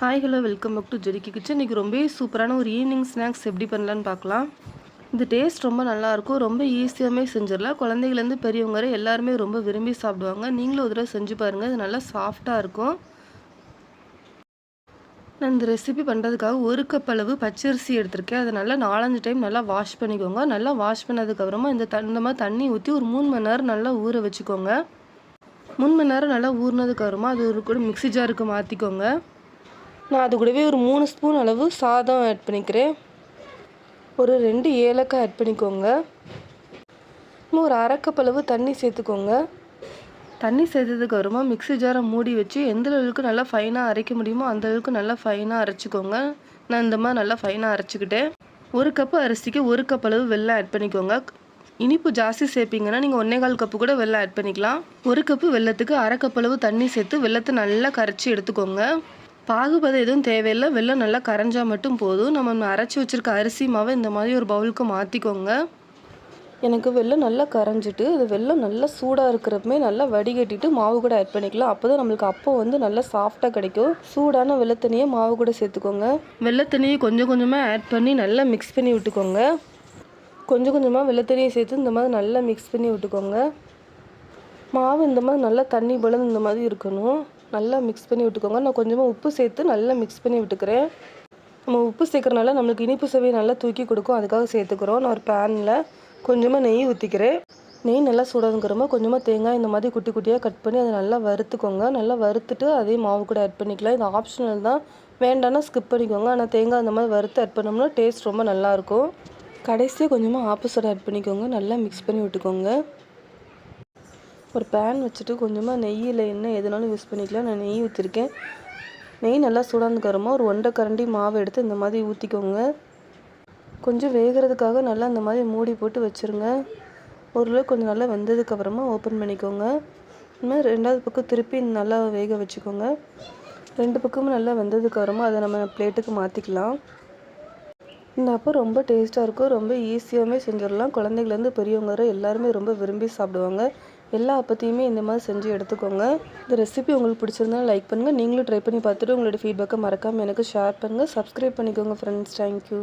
Hi hello welcome back to Jerikki kitchen இன்றைக்கி ரொம்ப சூப்பரான ஒரு ஈவினிங் ஸ்நாக்ஸ் எப்படி பண்ணலான்னு பார்க்கலாம். இந்த டேஸ்ட் ரொம்ப நல்லாயிருக்கும் ரொம்ப ஈஸியாகவே செஞ்சிடலாம். குழந்தைங்கலேருந்து பெரியவங்க வரை எல்லாருமே ரொம்ப விரும்பி சாப்பிடுவாங்க. நீங்களும் ஒரு தடவை செஞ்சு பாருங்கள் இது நல்லா சாஃப்டாக இருக்கும். நான் இந்த ரெசிபி பண்ணுறதுக்காக ஒரு கப் அளவு பச்சரிசி எடுத்திருக்கேன். அதை நல்லா நாலஞ்சு டைம் நல்லா வாஷ் பண்ணிக்கோங்க. நல்லா வாஷ் பண்ணதுக்கப்புறமா இந்த த இந்த மாதிரி தண்ணி ஊற்றி ஒரு மூணு மணி நேரம் நல்லா ஊற வச்சுக்கோங்க. மூணு மணி நேரம் நல்லா ஊறினதுக்கப்புறமா அது ஒரு கூட மிக்சி ஜாருக்கு மாற்றிக்கோங்க நான் அது கூடவே ஒரு மூணு ஸ்பூன் அளவு சாதம் ஆட் பண்ணிக்கிறேன். ஒரு ரெண்டு ஏலக்காய் ஆட் பண்ணிக்கோங்க. இன்னும் ஒரு அரைக்கப் அளவு தண்ணி சேர்த்துக்கோங்க. தண்ணி சேர்த்ததுக்கு அப்புறமா மிக்ஸி ஜாரை மூடி வச்சு எந்த அளவுக்கு நல்லா ஃபைனாக அரைக்க முடியுமோ அந்த அளவுக்கு நல்லா ஃபைனாக அரைச்சிக்கோங்க. நான் இந்த மாதிரி நல்லா ஃபைனாக அரைச்சிக்கிட்டேன். ஒரு கப்பு அரிசிக்கு ஒரு கப் அளவு வெள்ளம் ஆட் பண்ணிக்கோங்க. இனிப்பு ஜாஸ்தி சேர்ப்பீங்கன்னா நீங்கள் ஒன்றே கால் கப்பு கூட வெள்ளம் ஆட் பண்ணிக்கலாம். ஒரு கப்பு வெள்ளத்துக்கு அரை கப் அளவு தண்ணி சேர்த்து வெள்ளத்தை நல்லா கரைச்சி எடுத்துக்கோங்க. பாகுபதம் எதுவும் தேவையில்லை. வெள்ளம் நல்லா கரைஞ்சால் மட்டும் போதும். நம்ம அரைச்சி வச்சுருக்க அரிசி மாவை இந்த மாதிரி ஒரு பவுலுக்கு மாற்றிக்கோங்க எனக்கு வெள்ளம் நல்லா கரைஞ்சிட்டு அது வெள்ளம் நல்லா சூடாக இருக்கிறப்பமே நல்லா வடிகட்டிட்டு மாவு கூட ஆட் பண்ணிக்கலாம். அப்போ தான் நம்மளுக்கு அப்போ வந்து நல்லா சாஃப்டாக கிடைக்கும். சூடான வெள்ளத்தண்ணியை மாவு கூட சேர்த்துக்கோங்க. வெள்ளத்தண்ணியை கொஞ்சம் கொஞ்சமாக ஆட் பண்ணி நல்லா மிக்ஸ் பண்ணி விட்டுக்கோங்க. கொஞ்சம் கொஞ்சமாக வெள்ளத்தண்ணியை சேர்த்து இந்த மாதிரி நல்லா மிக்ஸ் பண்ணி விட்டுக்கோங்க. மாவு இந்த மாதிரி நல்லா தண்ணி போல இந்த மாதிரி இருக்கணும். நல்லா மிக்ஸ் பண்ணி விட்டுக்கோங்க. நான் கொஞ்சமாக உப்பு சேர்த்து நல்லா மிக்ஸ் பண்ணி விட்டுக்கிறேன். நம்ம உப்பு சேர்க்குறனால நம்மளுக்கு இனிப்பு சுவையை நல்லா தூக்கி கொடுக்கும். அதுக்காக சேர்த்துக்கிறோம். நான் ஒரு பேனில் கொஞ்சமாக நெய் ஊற்றிக்கிறேன் நெய் நல்லா சூடாதுங்கிறமா கொஞ்சமாக தேங்காய் இந்த மாதிரி குட்டி குட்டியாக கட் பண்ணி அதை நல்லா வறுத்துக்கோங்க. நல்லா வறுத்துட்டு அதே மாவு கூட ஆட் பண்ணிக்கலாம். இது ஆப்ஷனல் தான். வேண்டாம்னா ஸ்கிப் பண்ணிக்கோங்க. ஆனால் தேங்காய் இந்த மாதிரி வறுத்து ஆட் பண்ணோம்னா டேஸ்ட் ரொம்ப நல்லாயிருக்கும் கடைசியாக கொஞ்சமாக ஆப்போசிட் ஆட் பண்ணிக்கோங்க. நல்லா மிக்ஸ் பண்ணி விட்டுக்கோங்க. ஒரு பேன் வச்சுட்டு கொஞ்சமாக நெய்யில் என்ன எதுனாலும் யூஸ் பண்ணிக்கலாம். நான் நெய் ஊற்றிருக்கேன் நெய் நல்லா சூடானதுக்கப்புறமா ஒரு ஒன்றரை கரண்டி மாவு எடுத்து இந்த மாதிரி ஊற்றிக்கோங்க கொஞ்சம் வேகிறதுக்காக நல்லா இந்த மாதிரி மூடி போட்டு வச்சுருங்க. ஓரளவுக்கு கொஞ்சம் நல்லா வெந்ததுக்கப்புறமா ஓப்பன் பண்ணிக்கோங்க. இன்னும் ரெண்டாவது பக்கம் திருப்பி நல்லா வேக வச்சுக்கோங்க. ரெண்டு பக்கமும் நல்லா வெந்ததுக்கப்புறமா அதை நம்ம பிளேட்டுக்கு மாற்றிக்கலாம் இந்த அப்போ ரொம்ப டேஸ்ட்டாக இருக்கும். ரொம்ப ஈஸியாகவே செஞ்சிடலாம். குழந்தைங்கலேருந்து பெரியவங்க எல்லாருமே ரொம்ப விரும்பி சாப்பிடுவாங்க. எல்லா அப்பத்தையுமே இந்த மாதிரி செஞ்சு எடுத்துக்கோங்க. இந்த ரெசிபி உங்களுக்கு பிடிச்சிருந்தா லைக் பண்ணுங்கள் நீங்களும் ட்ரை பண்ணி பார்த்துட்டு உங்களோட ஃபீட்பேக்கை மறக்காமல் எனக்கு ஷேர் பண்ணுங்கள் சப்ஸ்கிரைப் பண்ணிக்கோங்க ஃப்ரெண்ட்ஸ் தேங்க்யூ